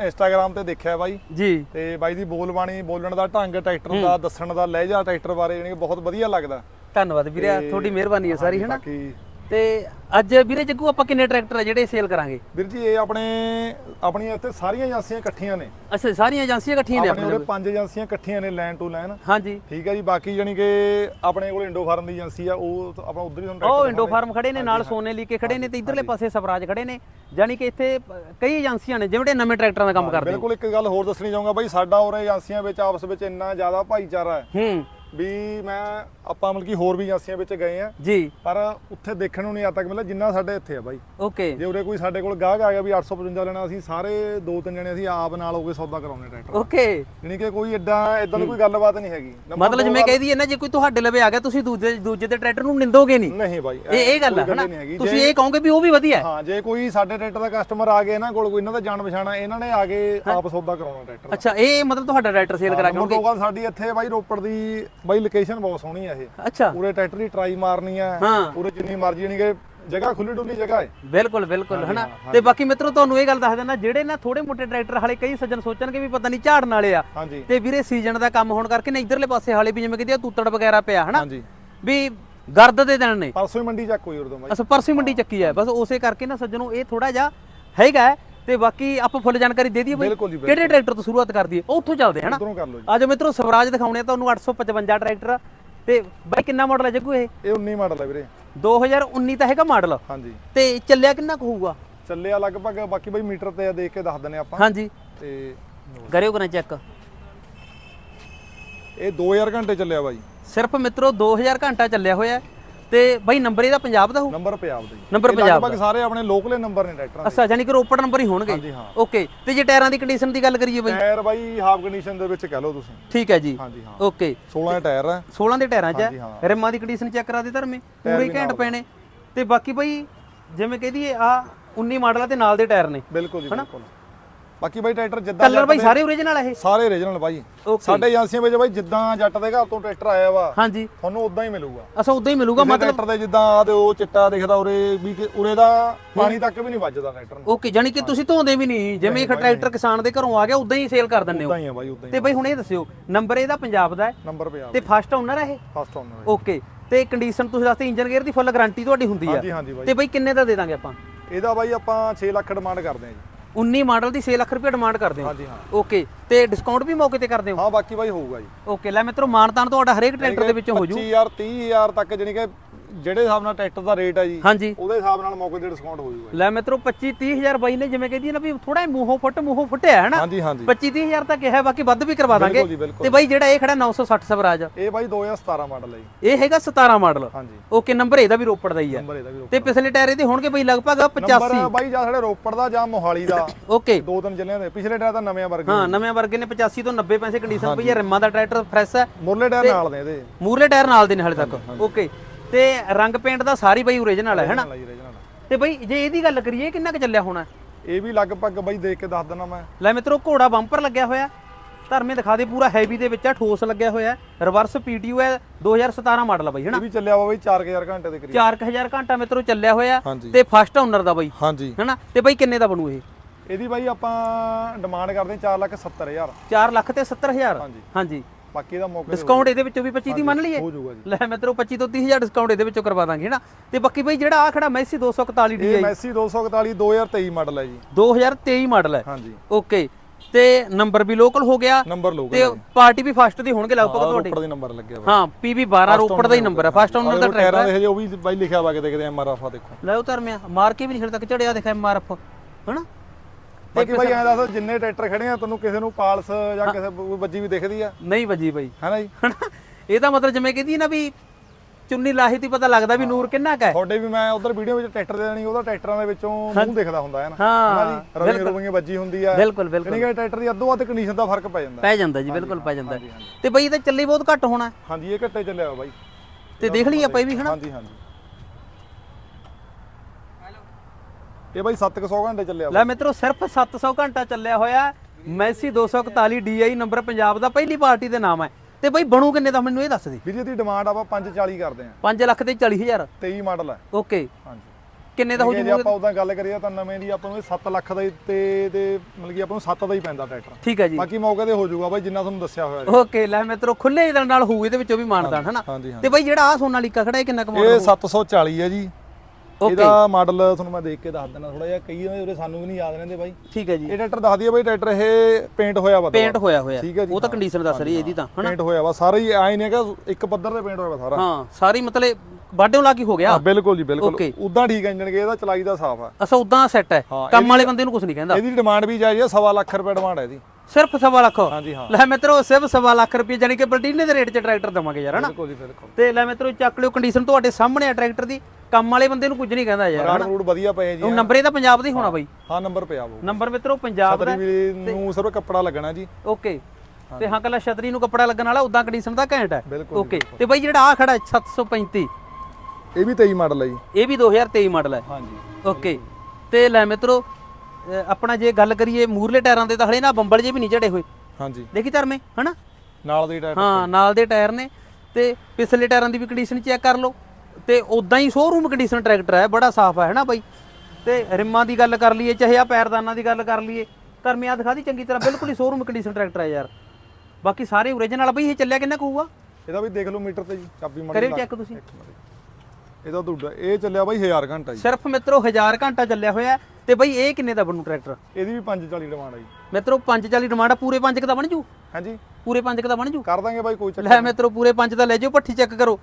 ਇੰਸਟਾਗ੍ਰam ਤੇ ਦੇਖਿਆ ਬਾਈ। ਜੀ। ਤੇ ਬਾਈ ਦੀ ਬੋਲਬਾਣੀ ਬੋਲਣ ਦਾ ਢੰਗ ਟਰੈਕਟਰ ਦਾ ਦੱਸਣ ਦਾ ਲਹਿਜਾ ਟਰੈਕਟਰ ਬਾਰੇ ਜਾਨੀ ਕਿ ਬਹੁਤ ਵਧੀਆ ਲੱਗਦਾ। ਧੰਨਵਾਦ ਵੀਰੇ ਤੇ ਤੁਹਾਡੀ ਮਿਹਰਬਾਨੀ ਹੈ ਸਾਰੀ ਹੈਨਾ ਬਾਕੀ ਤੇ ਅੱਜ ਵੀਰੇ ਜੱਗੂ ਆਪਾਂ ਕਿੰਨੇ ਟਰੈਕਟਰ ਆ ਜਿਹੜੇ ਸੇਲ ਕਰਾਂਗੇ? ਵੀਰ ਜੀ ਇਹ ਆਪਣੇ ਆਪਣੀਆਂ ਇੱਥੇ ਸਾਰੀਆਂ ਏਜੰਸੀਆਂ ਇਕੱਠੀਆਂ ਨੇ। ਅੱਛਾ ਸਾਰੀਆਂ ਏਜੰਸੀਆਂ ਇਕੱਠੀਆਂ ਨੇ ਆਪਣੇ ਕੋਲੇ ਪੰਜ ਏਜੰਸੀਆਂ ਇਕੱਠੀਆਂ ਨੇ ਲਾਈਨ ਟੂ ਲਾਈਨ ਹਾਂਜੀ। ਠੀਕ ਹੈ ਜੀ ਬਾਕੀ ਜਾਨੀ ਕਿ ਆਪਣੇ ਕੋਲ ਇੰਡੋ ਫਾਰਮ ਦੀ ਏਜੰਸੀ ਆ ਉਹ ਆਪਾਂ ਉਧਰ ਹੀ ਤੁਹਾਨੂੰ ਉਹ ਇੰਡੋ। ਫਾਰਮ ਖੜੇ ਨੇ ਨਾਲ ਸੋਨੇ ਲਈ ਕੇ ਖੜੇ ਨੇ ਤੇ ਇਧਰਲੇ ਪਾਸੇ ਸਵਰਾਜ ਖੜੇ ਨੇ। ਯਾਨੀ ਕਿ ਇੱਥੇ ਕਈ ਏਜੰਸੀਆਂ ਨੇ ਜਿਹੜੇ ਨਵੇਂ ਟਰੈਕਟਰਾਂ ਦਾ ਕੰਮ ਕਰਦੇ ਬਿਲਕੁਲ ਇੱਕ ਗੱਲ ਹੋਰ ਦੱਸਣੀ ਚਾਹੂੰਗਾ ਬਾਈ ਸਾਡਾ ਉਰੇ ਏਜੰਸੀਆਂ ਵਿੱਚ ਆਪਸ ਵਿੱਚ ਇੰਨਾ ਜ਼ਿਆਦਾ ਭਾਈਚਾਰਾ ਹੈ। ਹੂੰ। ਵੀ ਮੈਂ ਆਪਾਂ ਮਤਲਬ ਕਿ ਹੋਰ ਵੀ ਏਜੰਸੀਆਂ ਵਿੱਚ ਗਏ ਆ। ਜੀ। ਪਰ ਉੱਥੇ ਦੇਖਣ ਨੂੰ ਨਹੀਂ ਆ ਤੱਕ ਮਿਲਿਆ ਜਿੰਨਾ ਸਾਡੇ ਇੱਥੇ ਆ ਬਾਈ। ਓਕੇ। ਜੇ ਉਰੇ ਕੋਈ ਸਾਡੇ ਕੋਲ ਗਾਹਕ ਆ ਗਿਆ ਵੀ 855 ਲੈਣਾ ਅਸੀਂ ਸਾਰੇ ਦੋ ਤਿੰਨ ਜਣੇ ਅਸੀਂ ਆਪ ਨਾਲ ਹੋ ਕੇ ਸੌਦਾ ਕਰਾਉਨੇ ਟਰੈਕਟਰ ਓਕੇ। ਯਾਨੀ ਕਿ ਕੋਈ ਐਡਾ ਇਦਾਂ ਦੀ ਕੋਈ ਗੱਲਬਾਤ ਨਹੀਂ ਹੈਗੀ। ਮਤਲਬ ਜਿਵੇਂ ਕਹਿ ਦਈਏ ਨਾ ਜੇ ਕੋਈ ਤੁਹਾਡੇ ਲਵੇ ਆ ਗਿਆ ਤੁਸੀਂ ਦੂਜੇ ਦੂਜੇ ਦੇ ਟਰੈਕਟਰ ਨੂੰ ਨਿੰਦੋਗੇ ਨਹੀਂ। ਨਹੀਂ ਬਾਈ ਇਹ ਇਹ ਗੱਲ ਹੈ ਹਨਾ। ਤੁਸੀਂ ਇਹ ਕਹੋਗੇ ਵੀ ਉਹ ਵੀ ਵਧੀਆ ਹੈ। ਹਾਂ ਜੇ ਕੋਈ ਸਾਡੇ ਟਰੈਕਟਰ ਦਾ ਕਸਟਮਰ ਆ ਗਿਆ ਇਹਨਾਂ ਕੋਲ ਕੋਈ ਇਹਨਾਂ ਦਾ ਜਾਣ ਪਛਾਣਾ ਇਹਨਾਂ ਨੇ ਆ ਕੇ ਆਪ ਸੌਦਾ ਕਰਾਉਣਾ ਟਰੈਕਟਰ ਅੱਛਾ ਇਹ ਮਤਲਬ ਤੁਹਾਡਾ ਟਰੈਕਟਰ ਸੇਲ ਕਰਾ ਕੇ ਦੋ ਗੱਲ ਸਾਡੀ ਇੱਥੇ ਬਾਈ ਰੋਪੜ ਦੀ ਬਾਈ ਲੋਕੇਸ਼ਨ ਬਹੁਤ ਸੋਹਣੀ ਆ ਇਹ। ਅੱਛਾ। ਪੂਰੇ ਟਰੈਕਟਰ ਦੀ ਟਰਾਈ ਮਾਰਨੀ ਆ। ਹਾਂ। ਪੂਰੇ ਜਿੰਨੀ ਮਰਜ਼ੀ ਯਾਨੀ ਕਿ ਜਗ੍ਹਾ ਖੁੱਲੀ ਡੁੱਲੀ ਜਗ੍ਹਾ ਹੈ ਬਿਲਕੁਲ ਬਿਲਕੁਲ ਹਨਾ? ਤੇ ਬਾਕੀ ਮਿੱਤਰੋ ਤੁਹਾਨੂੰ ਇਹ ਗੱਲ ਦੱਸ ਦਿੰਦਾ ਜਿਹੜੇ ਨਾ ਥੋੜੇ ਮੋਟੇ ਟਰੈਕਟਰ ਹਾਲੇ ਕਈ ਸੱਜਣ ਸੋਚਣਗੇ ਵੀ ਪਤਾ ਨਹੀਂ ਝਾੜਨ ਵਾਲੇ ਆ। ਹਾਂਜੀ। ਤੇ ਵੀਰੇ ਸੀਜ਼ਨ ਦਾ ਕੰਮ ਹੋਣ ਕਰਕੇ ਨਾ ਇਧਰਲੇ ਪਾਸੇ ਹਾਲੇ ਵੀ ਜਿਵੇਂ ਕਹਿੰਦੇ ਆ ਤੂਤੜ ਵਗੈਰਾ ਪਿਆ ਹਨਾ? ਹਾਂਜੀ। ਵੀ ਗਰਦ ਦੇ ਦਿਨ ਨੇ। ਪਰਸੋਂ ਹੀ ਮੰਡੀ ਚੱਕ ਹੋਈ ਉਰਦੋਂ ਬਾਈ। ਅਸ ਪਰਸੀ ਮੰਡੀ ਚੱਕੀ ਹੈ ਬਸ ਉਸੇ ਕਰਕੇ ਨਾ ਸੱਜਣੋ ਇਹ ਥੋੜਾ ਜਿਹਾ ਹੈਗਾ। ਹੈ ਤੇ ਬਾਕੀ ਆਪਾਂ ਫੁੱਲ ਜਾਣਕਾਰੀ ਦੇ ਦਈਏ ਬਈ। ਕਿਹੜੇ ਟਰੈਕਟਰ ਤੋਂ ਸ਼ੁਰੂਆਤ ਕਰ ਦਈਏ? ਉੱਥੋਂ ਚੱਲਦੇ ਹਨਾ? ਉਧਰੋਂ ਕਰ ਲਓ ਜੀ। ਅੱਜ ਮਿੱਤਰੋ ਸਵਰਾਜ ਦਿਖਾਉਣੇ ਆ ਤੁਹਾਨੂੰ 855 ਟਰੈਕਟਰ। ਤੇ ਬਾਈ ਕਿੰਨਾ ਮਾਡਲ ਹੈ ਜੱਗੂ ਇਹ? ਇਹ 19 ਮਾਡਲ ਹੈ ਵੀਰੇ। 2019 ਤਾਂ ਹੈਗਾ ਮਾਡਲ। ਹਾਂਜੀ। ਤੇ ਚੱਲਿਆ ਕਿੰਨਾ ਕੁ ਹੋਊਗਾ? ਚੱਲਿਆ ਲਗਭਗ ਬਾਕੀ ਬਾਈ ਮੀਟਰ ਤੇ ਦੇਖ ਕੇ ਦੱਸ ਦਿੰਨੇ ਆਪਾਂ। ਹਾਂਜੀ। ਤੇ ਕਰਿਓ ਕਰਾਂ ਚੈੱਕ। ਇਹ 2000 ਘੰਟੇ ਚੱਲਿਆ ਬਾਈ। ਸਿਰਫ ਮਿੱਤਰੋ 2000 ਘੰਟਾ ਚੱਲਿਆ ਹੋਇਆ। ਤੇ ਬਾਈ ਨੰਬਰ ਇਹਦਾ ਪੰਜਾਬ ਦਾ ਹੋਊ? ਨੰਬਰ ਪੰਜਾਬ ਦਾ ਜੀ। ਨੰਬਰ ਇਹ ਪੰਜਾਬ ਲਗਭਗ ਸਾਰੇ ਆਪਣੇ ਲੋਕਲੇ ਨੰਬਰ ਨੇ ਟਰੈਕਟਰਾਂ ਦੇ। ਅੱਛਾ ਯਾਨੀ ਕਿ ਰੋਪੜ ਨੰਬਰ ਹੀ ਹੋਣਗੇ? ਹਾਂਜੀ ਹਾਂ। ਓਕੇ ਤੇ ਜੇ ਟਾਇਰਾਂ ਦੀ ਕੰਡੀਸ਼ਨ ਦੀ ਗੱਲ ਕਰੀਏ ਬਾਈ? ਟਾਇਰ ਬਾਈ ਹਾਫ ਕੰਡੀਸ਼ਨ ਦੇ ਵਿੱਚ ਕਹਿ ਲਓ ਤੁਸੀਂ। ਠੀਕ ਹੈ ਜੀ। ਹਾਂਜੀ ਹਾਂ। ਓਕੇ। 16 ਟਾਇਰ ਹੈ 16 ਦੇ ਟਾਇਰਾਂ 'ਚ ਹਾਂਜੀ, ਹੈ। ਹਾਂ। ਰਿਮਾਂ ਦੀ ਕੰਡੀਸ਼ਨ ਚੈੱਕ ਕਰਾ ਦੇ ਧਰਮੇ ਪੂਰੇ ਵੀ ਘੈਂਟ ਨਾਲ ਪਏ ਨੇ ਤੇ ਬਾਕੀ ਬਾਈ ਜਿਵੇਂ ਕਹਦੀ ਆ 19 ਮਾਡਲ ਤੇ ਨਾਲ ਦੇ ਟਾਇਰ ਨੇ। ਬਿਲਕੁਲ ਜੀ ਬਿਲਕੁਲ। ਬਾਕੀ ਬਾਈ ਟਰੈਕਟਰ ਜਿੱਦਾਂ ਕਲਰ ਬਾਈ ਸਾਰੇ ਓਰੀਜਨਲ ਆ ਇਹ। ਸਾਰੇ ਓਰੀਜਨਲ ਬਾਈ। ਸਾਡੇ ਏਜੰਸੀਆਂ ਵਿੱਚ ਬਾਈ ਜਿੱਦਾਂ ਜੱਟ ਦੇ ਘਰ ਤੋਂ ਟਰੈਕਟਰ ਆਇਆ ਵਾ ਹਾਂਜੀ। ਤੁਹਾਨੂੰ ਉਦਾਂ ਹੀ ਮਿਲੂਗਾ। ਅਸਾ ਉਦਾਂ ਹੀ ਮਿਲੂਗਾ ਮਤਲਬ ਟਰੈਕਟਰ ਦੇ ਜਿੱਦਾਂ ਆ ਤੇ ਉਹ ਚਿੱਟਾ ਦਿਖਦਾ ਉਰੇ ਵੀ ਉਰੇ ਦਾ ਪਾਣੀ ਤੱਕ ਵੀ ਨਹੀਂ ਵੱਜਦਾ ਟਰੈਕਟਰ ਨੂੰ। ਓਕੇ ਯਾਨੀ ਕਿ ਤੁਸੀਂ ਧੋਂਦੇ ਵੀ ਨਹੀਂ। ਜਿਵੇਂ ਇੱਕ ਟਰੈਕਟਰ ਕਿਸਾਨ ਦੇ ਘਰੋਂ ਆ ਗਿਆ ਉਦਾਂ ਹੀ ਸੇਲ ਕਰ ਦਿੰਦੇ ਹੋ। ਉਦਾਂ ਹੀ ਆ ਬਾਈ ਉਦਾਂ ਹੀ ਤੇ ਬਾਈ ਹੁਣ ਇਹ ਦੱਸਿਓ ਨੰਬਰ ਇਹਦਾ ਪੰਜਾਬ ਦਾ ਹੈ? ਨੰਬਰ ਪੰਜਾਬ ਤੇ ਫਸਟ ਓਨਰ ਹੈ ਇਹ? ਫਸਟ ਓਨਰ ਓਕੇ ਤੇ ਕੰਡੀਸ਼ਨ ਤੁਸੀਂ ਦੱਸਦੇ ਇੰਜਨ ਗੇਅਰ ਦੀ ਫੁੱਲ ਗਾਰੰਟੀ ਤੁਹਾਡੀ ਹੁੰਦੀ ਆ? ਹਾਂਜੀ ਹਾਂਜੀ ਬਾਈ। ਤੇ ਬਾਈ ਕਿੰਨੇ ਦਾ ਦੇ ਦਾਂਗੇ ਆਪਾਂ? ਇਹਦਾ ਬਾਈ ਆਪਾਂ 6 ਲੱਖ ਡਿਮਾਂਡ ਕਰਦੇ ਹਾਂ ਜੀ। 19 ਮਾਡਲ ਦੀ 6 ਲੱਖ ਰੁਪਏ ਡਿਮਾਂਡ ਕਰਦੇ ਹੋ। ਹਾਂਜੀ ਹਾਂ। ਓਕੇ ਤੇ ਡਿਸਕਾਊਂਟ ਵੀ ਮੌਕੇ ਤੇ ਕਰਦੇ ਹੋ? ਹਾਂ ਬਾਕੀ ਬਾਈ ਹੋਊਗਾ ਜੀ। ਓਕੇ ਲੈ ਮਿੱਤਰੋ ਮਾਨਤਾਨ ਤੁਹਾਡਾ ਹਰੇਕ ਟਰੈਕਟਰ ਦੇ ਵਿੱਚੋਂ ਹੋ ਜੂ। 25000 30000 ਤੱਕ ਜਾਨੀ ਕਿ ਜਿਹੜੇ ਹਿਸਾਬ ਨਾਲ ਟਰੈਕਟਰ ਦਾ ਰੇਟ ਹੈ ਜੀ ਹਾਂਜੀ। ਉਹਦੇ ਹਿਸਾਬ ਨਾਲ ਮੌਕੇ ਤੇ ਡਿਸਕਾਊਂਟ ਹੋ ਜਾਊਗਾ ਲੈ ਮਿੱਤਰੋ 25 30000 ਬਾਈ ਨੇ ਜਿਵੇਂ ਕਹਿੰਦੀ ਨਾ ਵੀ ਥੋੜਾ ਮੂੰਹੋਂ ਫੁੱਟ ਮੂੰਹੋਂ ਫੁੱਟਿਆ ਹੈ ਨਾ। ਹਾਂਜੀ ਹਾਂਜੀ। 25 30000 ਤੱਕ ਕਿਹਾ ਬਾਕੀ ਵੱਧ ਵੀ ਕਰਵਾ ਦਾਂਗੇ। ਤੇ ਬਾਈ ਜਿਹੜਾ ਇਹ ਖੜਾ 960 ਸਵਰਾਜ। ਇਹ ਬਾਈ 2017 ਮਾਡਲ ਹੈ ਜੀ। ਇਹ ਹੈਗਾ 17 ਮਾਡਲ ਹਾਂਜੀ। ਓਕੇ ਨੰਬਰ ਇਹਦਾ ਵੀ ਰੋਪੜ ਦਾ ਹੀ ਹੈ। ਨੰਬਰ ਇਹਦਾ ਵੀ ਤੇ ਪਿਛਲੇ ਟਾਇਰ ਇਹਦੇ ਹੋਣਗੇ ਬਾਈ ਲਗਭਗ 85 ਨੰਬਰ ਬਾਈ ਜਾਂ ਸਾਡੇ ਰੋਪੜ ਦਾ ਜਾਂ ਮੋਹਾਲੀ ਦਾ। ਓਕੇ। ਦੋ ਤਿੰਨ ਜ਼ਿਲ੍ਹਿਆਂ ਦੇ। ਪਿਛਲੇ ਟਾਇਰ ਤਾਂ ਨਵੇਂ ਵਰਗੇ ਹਾਂ ਨਵੇਂ ਵਰਗੇ ਨੇ 85 ਤੋਂ 90 ਪੈਸੇ ਕੰਡੀਸ਼ਨ ਪਈ ਹੈ। ਰਿਮਾਂ ਦਾ ਟਰੈਕਟਰ ਫਰੈਸ਼ ਹੈ। ਮੁਰਲੇ ਟਾਇਰ ਨਾਲ ਨੇ ਇਹਦੇ। ਮੂਰਲੇ ਟਾਇਰ ਨਾਲ ਦੇ ਨੇ ਹਾਲੇ ਤੱਕ। ਓਕੇ। ਤੇ ਰੰਗ ਪੇਂਟ ਦਾ ਸਾਰੀ ਬਾਈ ਓਰੀਜਨਲ ਹੈ ਹੈਨਾ। ਤੇ ਬਾਈ ਜੇ ਇਹਦੀ ਗੱਲ ਕਰੀਏ ਕਿੰਨਾ ਕੁ ਚੱਲਿਆ ਹੋਣਾ? ਇਹ ਵੀ ਲਗਭਗ ਬਾਈ ਦੇਖ ਕੇ ਦੱਸ ਦਿੰਦਾ ਮੈਂ। ਲੈ ਮਿੱਤਰੋ ਘੋੜਾ ਬੰਪਰ ਲੱਗਿਆ ਹੋਇਆ। ਧਰਮੇ ਦਿਖਾ ਦੇ ਪੂਰਾ ਹੈਵੀ ਦੇ ਵਿੱਚ ਆ ਠੋਸ ਲੱਗਿਆ ਹੋਇਆ। ਰਿਵਰਸ ਪੀਟੀਓ ਹੈ 2017 ਮਾਡਲ ਆ ਬਾਈ ਹੈਨਾ? ਇਹ ਵੀ ਚੱਲਿਆ ਵਾ ਬਾਈ 4000 ਘੰਟੇ ਦੇ ਕਰੀਬ। 4000 ਘੰਟਾ ਮਿੱਤਰੋ ਚੱਲਿਆ ਹੋਇਆ ਤੇ ਫਸਟ ਓਨਰ ਦਾ ਬਾਈ ਹਾਂਜੀ। ਹੈਨਾ? ਤੇ ਬਾਈ ਕਿੰਨੇ ਦਾ ਬਣੂ ਇਹ? ਇਹਦੀ ਬਾਈ ਆਪਾਂ ਡਿਮਾਂਡ ਕਰਦੇ 4 ਲੱਖ 70 ਹਜ਼ਾਰ। 4 ਲੱਖ ਤੇ 70000 ਹਾਂਜੀ। ਹਾਂਜੀ। ਬਾਕੀ ਦਾ ਮੌਕੇ ਡਿਸਕਾਊਂਟ ਇਹਦੇ ਵਿੱਚੋਂ ਵੀ 25 ਦੀ ਮੰਨ ਲਈਏ? ਹੋ ਜਾਊਗਾ ਜੀ। ਲੈ ਮਿੱਤਰੋ 25 ਤੋਂ 30000 ਡਿਸਕਾਊਂਟ ਇਹਦੇ ਵਿੱਚੋਂ ਕਰਵਾ ਦਾਂਗੇ ਹਨਾ? ਤੇ ਬਾਕੀ ਬਈ ਜਿਹੜਾ ਆ ਖੜਾ ਮੈਸੀ 241 ਇਹ DI ਮੈਸੀ 241 2023 ਮਾਡਲ ਹੈ ਜੀ। 2023 ਮਾਡਲ ਹੈ। ਹਾਂਜੀ। ਓਕੇ ਤੇ ਨੰਬਰ ਵੀ ਲੋਕਲ ਹੋ ਗਿਆ। ਨੰਬਰ ਤੇ ਪਾਰਟੀ ਵੀ ਫਸਟ ਦੀ ਹੋਣਗੇ ਲਗਭਗ ਤੁਹਾਡੇ। ਉੱਪਰ ਦੇ ਨੰਬਰ ਲੱਗਿਆ ਹਾਂ PB 12 ਰੋਪੜ ਦਾ ਹੀ ਨੰਬਰ ਹੈ। ਫਸਟ ਓਨਰ ਦਾ ਟਰੈਕਟਰ ਹਜੇ ਉਹ ਵੀ ਬਾਈ ਲਿਖਿਆ ਵਾ ਕੇ ਦੇਖਦੇ ਐਮ ਆਰ ਐਫ ਆ ਦੇਖੋ। ਲੈ ਉਹ ਧਰਮਿਆ ਮਾਰ ਕੇ ਵੀ ਨਹੀਂ ਹਲੇ ਤੱਕ ਚੜਿਆ ਦੇਖਿਆ ਐਮਆਰਐਫ ਹਨਾ? ਬਾਕੀ ਬਾਈ ਐਂ ਦੱਸ ਜਿੰਨੇ ਟਰੈਕਟਰ ਖੜੇ ਆ ਤੁਹਾਨੂੰ ਕਿਸੇ ਨੂੰ ਪਾਲਸ ਜਾਂ ਕਿਸੇ ਵੱਜੀ ਵੀ ਦਿਖਦੀ ਆ। ਨਹੀਂ ਵੱਜੀ ਬਈ। ਹੈਨਾ ਜੀ? ਹਨਾ? ਇਹਦਾ ਮਤਲਬ ਜਿਵੇਂ ਕਹਿੰਦੀ ਨਾ ਵੀ ਚੁੰਨੀ ਲਾਹੀ ਤੀ ਪਤਾ ਲੱਗਦਾ ਵੀ ਨੂਰ ਕਿੰਨਾ ਕਾ ਹੈ। ਤੁਹਾਡੇ ਵੀ ਮੈਂ ਉਧਰ ਵੀਡੀਓ ਵਿੱਚ ਟਰੈਕਟਰ ਦੇ ਦੇਣੀ ਉਹਦਾ ਟਰੈਕਟਰਾਂ ਦੇ ਵਿੱਚੋਂ ਮੂੰਹ ਦਿਖਦਾ ਹੁੰਦਾ ਹੈ ਨਾ। ਹਾਂ ਰਵਿੰਗ ਰਵਿੰਗ ਵੱਜੀ ਹੁੰਦੀ ਆ। ਬਿਲਕੁਲ ਬਿਲਕੁਲ। ਯਾਨੀ ਕਿ ਟਰੈਕਟਰ ਦੀ ਅੱਧੋ ਅੱਧ ਕੰਡੀਸ਼ਨ ਦਾ ਫ਼ਰਕ ਪੈ ਜਾਂਦਾ। ਪੈ ਜਾਂਦਾ ਜੀ ਬਿਲਕੁਲ ਪੈ ਜਾਂਦਾ। ਤੇ ਬਈ ਇਹ ਤਾਂ ਚੱਲੀ ਬਹੁਤ ਘੱਟ ਹੋਣਾ। ਹਾਂਜੀ ਇਹ ਘੱਟੇ ਚੱਲਿਆ ਬਾਈ। ਤੇ ਦੇਖ ਲਈ ਆਪਾਂ ਇਹ ਵੀ ਹਨਾ? ਹਾਂਜੀ ਹਾਂਜੀ। ਇਹ ਬਾਈ 700 ਘੰਟੇ ਚੱਲਿਆ ਲੈ ਮਿੱਤਰੋ ਸਿਰਫ 700 ਘੰਟਾ ਚੱਲਿਆ ਹੋਇਆ। ਮੈਸੀ 241 DI ਨੰਬਰ ਪੰਜਾਬ ਦਾ ਪਹਿਲੀ ਪਾਰਟੀ ਦੇ ਨਾਮ ਹੈ। ਤੇ ਬਈ ਬਣੂ ਕਿੰਨੇ ਦਾ ਮੈਨੂੰ ਇਹ ਦੱਸ ਦੇ। ਵੀਰ ਜੀ ਦੀ ਡਿਮਾਂਡ ਆਪਾਂ 540 ਕਰਦੇ ਆ 5 ਲੱਖ ਤੇ 40000 23 ਮਾਡਲ ਹੈ। ਓਕੇ। ਹਾਂਜੀ। ਕਿੰਨੇ ਦਾ ਹੋ ਜੇ ਜੂਗਾ? ਆਪਾਂ ਉਦਾਂ ਗੱਲ ਕਰੀਏ ਤਾਂ ਨਵੇਂ ਦੀ ਆਪਾਂ ਨੂੰ 7 ਲੱਖ ਦਾ ਹੀ ਤੇ ਤੇ ਮਤਲਬ ਕਿ ਆਪਾਂ ਨੂੰ 7 ਦਾ ਹੀ ਪੈਂਦਾ ਟਰੈਕਟਰ। ਠੀਕ ਹੈ ਜੀ। ਬਾਕੀ ਮੌਕੇ ਤੇ ਹੋ ਜਾਊਗਾ ਬਾਈ ਜਿੰਨਾ ਤੁਹਾਨੂੰ ਦੱਸਿਆ ਹੋਇਆ ਜੀ। ਓਕੇ ਲੈ ਮਿੱਤਰੋ ਖੁੱਲੇ ਦਿਲ ਨਾਲ ਹੋਊ ਇਹਦੇ ਵਿੱਚੋਂ ਵੀ ਮਾਨਦਾਨ ਹਨਾ ਹਾਂ ਤੇ ਬਈ ਜਿਹੜਾ ਆ ਸੋਨਾਲੀਕਾ ਖੜਾ ਇਹ ਕਿੰਨਾ ਕਮਾਉਂਦਾ ਇਹ 740 ਹੈ ਜੀ। ਇਹਦਾ ਮਾਡਲ ਤੁਹਾਨੂੰ ਮੈਂ ਦੇਖ ਕੇ ਦੱਸ ਦਿੰਦਾ ਥੋੜਾ ਜਿਹਾ ਕਈ ਉਹਦੇ ਸਾਨੂੰ ਵੀ ਨਹੀਂ ਯਾਦ ਰਹਿੰਦੇ ਬਾਈ। ਠੀਕ ਹੈ ਜੀ। ਇਹ ਟਰੈਕਟਰ ਦੱਸ ਦਈਏ ਬਾਈ ਟਰੈਕਟਰ ਇਹ ਪੇਂਟ ਹੋਇਆ ਵਾ ਪੇਂਟ ਹੋਇਆ ਹੋਇਆ। ਠੀਕ ਹੈ ਜੀ, ਉਹ ਤਾਂ ਕੰਡੀਸ਼ਨ ਦੱਸ ਰਹੀ ਇਹਦੀ ਤਾਂ ਹਨਾ? ਪੇਂਟ ਹੋਇਆ ਵਾ। ਸਾਰਾ ਹੀ ਐ ਨਹੀਂ ਹੈਗਾ ਇੱਕ ਪੱਧਰ ਤੇ ਪੇਂਟ ਹੋਇਆ ਵਾ ਸਾਰਾ। ਹਾਂ ਸਾਰੀ ਮਤਲਬ ਬਾਡਿਓ ਲਾ ਕੇ ਹੋ ਗਿਆ। ਹਾਂ ਬਿਲਕੁਲ ਜੀ ਬਿਲਕੁਲ. ਉਦਾਂ ਠੀਕ ਇੰਜਣ ਕੇ ਇਹਦਾ ਚਲਾਈ ਦਾ ਸਾਫ਼ ਆ। ਅਸਾ ਉਦਾਂ ਸੈੱਟ ਹੈ। ਕੰਮ ਵਾਲੇ ਬੰਦੇ ਨੂੰ ਕੁਝ ਨਹੀਂ ਕਹਿੰਦਾ। ਇਹਦੀ ਡਿਮਾਂਡ ਵੀ ਜਾਇਜ਼ ਹੈ ਸਵਾ ਲੱਖ ਰੁਪਏ ਡਿਮਾਂਡ ਹੈ ਇਹਦੀ। ਸਿਰਫ ਸਵਾ ਲੱਖ। ਹਾਂਜੀ ਹਾਂ। ਲੈ ਮਿੱਤਰੋ ਸਿਰਫ ਸਵਾ ਲੱਖ ਰੁਪਏ ਜਾਨੀ ਕਿ ਪਲਟੀਨੇ ਦੇ ਰੇਟ 'ਚ ਟਰੈਕਟਰ ਦਵਾਂਗੇ ਯਾਰ ਹਨਾ? ਬਿਲਕੁਲ ਜੀ ਬਿਲਕੁਲ। ਤੇ ਲੈ ਮਿੱਤਰੋ ਚੱਕ ਲਿਓ ਕੰਡੀਸ਼ਨ ਤੁਹਾਡੇ ਸਾਹਮਣੇ ਆ ਟਰੈਕਟਰ ਦੀ। ਕੰਮ ਵਾਲੇ ਬੰਦੇ ਨੂੰ ਕੁਝ ਨਹੀਂ ਕਹਿੰਦਾ ਯਾਰ ਰਾਡ ਰੂਡ ਵਧੀਆ ਪਏ ਜੀ ਉਹ ਨੰਬਰ ਇਹਦਾ ਪੰਜਾਬ ਦਾ ਹੀ ਹੋਣਾ ਬਾਈ। ਹਾਂ ਨੰਬਰ ਪਿਆ ਉਹ ਨੰਬਰ ਮਿੱਤਰੋ ਪੰਜਾਬ ਦਾ। ਨੂੰ ਸਿਰਫ ਕੱਪੜਾ ਲੱਗਣਾ ਜੀ। ਓਕੇ। ਤੇ ਹਾਂ ਕੱਲਾ ਛਤਰੀ ਨੂੰ ਕੱਪੜਾ ਲੱਗਣ ਵਾਲਾ ਉਦਾਂ ਕੰਡੀਸ਼ਨ ਦਾ ਘੈਂਟ ਹੈ। ਓਕੇ। ਤੇ ਬਾਈ ਜਿਹੜਾ ਆ ਖੜਾ ਹੈ 735 ਇਹ ਵੀ 23 ਮਾਡਲ ਹੈ ਜੀ। ਇਹ ਵੀ 2023 ਮਾਡਲ ਹੈ। ਹਾਂਜੀ। ਓਕੇ। ਤੇ ਲੈ ਮਿੱਤਰੋ ਆਪਣਾ ਜੇ ਗੱਲ ਕਰੀਏ ਮੂਰਲੇ ਟਾਇਰਾਂ ਦੇ ਤਾਂ ਹਲੇ ਨਾ ਬੰਬਲ ਜੇ ਵੀ ਨਹੀਂ ਝੜੇ ਹੋਏ। ਹਾਂਜੀ। ਦੇਖੀ ਧਰਮੇ ਹਨਾ? ਨਾਲ ਦੀ ਟਾਇਰ ਹਾਂ ਨਾਲ ਦੇ ਟਾਇਰ ਨੇ। ਤੇ ਪਿਛਲੇ ਟਾਇਰਾਂ ਦੀ ਵੀ ਕੰਡੀਸ਼ਨ ਚੈੱਕ ਕਰ ਲਓ। ਤੇ ਉਦਾਂ ਹੀ ਸ਼ੋਰੂਮ ਕੰਡੀਸ਼ਨ ਟਰੈਕਟਰ ਹੈ ਬੜਾ ਸਾਫ਼ ਹੈ ਹਨਾ ਬਾਈ? ਤੇ ਰਿਮਾਂ ਦੀ ਗੱਲ ਕਰ ਲਈਏ ਚਾਹੇ ਆ ਪੈਰਦਾਨਾਂ ਦੀ ਗੱਲ ਕਰ ਲਈਏ ਧਰਮਿਆ ਦਿਖਾ ਦੀ ਚੰਗੀ ਤਰ੍ਹਾਂ ਬਿਲਕੁਲ ਹੀ ਸ਼ੋਰੂਮ ਕੰਡੀਸ਼ਨ ਟਰੈਕਟਰ ਹੈ ਯਾਰ। ਬਾਕੀ ਸਾਰੇ ਓਰੀਜਨਲ ਬਈ ਇਹ ਚੱਲਿਆ ਕਿੰਨਾ ਕਹੂਗਾ ਇਹਦਾ ਵੀ ਦੇਖ ਲਓ ਮੀਟਰ ਤੇ ਜੀ ਚਾਬੀ ਮਾਰੀ ਕਰਿਓ ਚੈੱਕ ਤੁਸੀਂ। ਇਹਦਾ ਦੂਡਾ ਇਹ ਚੱਲਿਆ ਬਾਈ 1000 ਘੰਟਾ ਜੀ। ਸਿਰਫ ਮਿੱਤਰੋ 1000 ਘੰਟਾ ਚੱਲਿਆ ਹੋਇਆ ਹੈ। ਤੇ ਬਈ ਇਹ ਕਿੰਨੇ ਦਾ ਬਣੂ ਟਰੈਕਟਰ? ਇਹਦੀ ਵੀ 540 ਡਿਮਾਂਡ ਹੈ ਜੀ। ਮਿੱਤਰੋ 540 ਡਿਮਾਂਡ ਆ ਪੂਰੇ 5 ਦਾ ਬਣ ਜੂ? ਹਾਂਜੀ। ਪੂਰੇ 5 ਦਾ ਬਣ ਜੂ? ਕਰ ਦਾਂਗੇ ਬਾਈ ਕੋਈ ਚੱਕਰ ਲੈ ਮਿੱਤਰੋ ਪੂਰੇ 5 ਦਾ ਲੈ ਜਾਓ ਪੱਠੀ ਚੈੱਕ ਕਰੋ।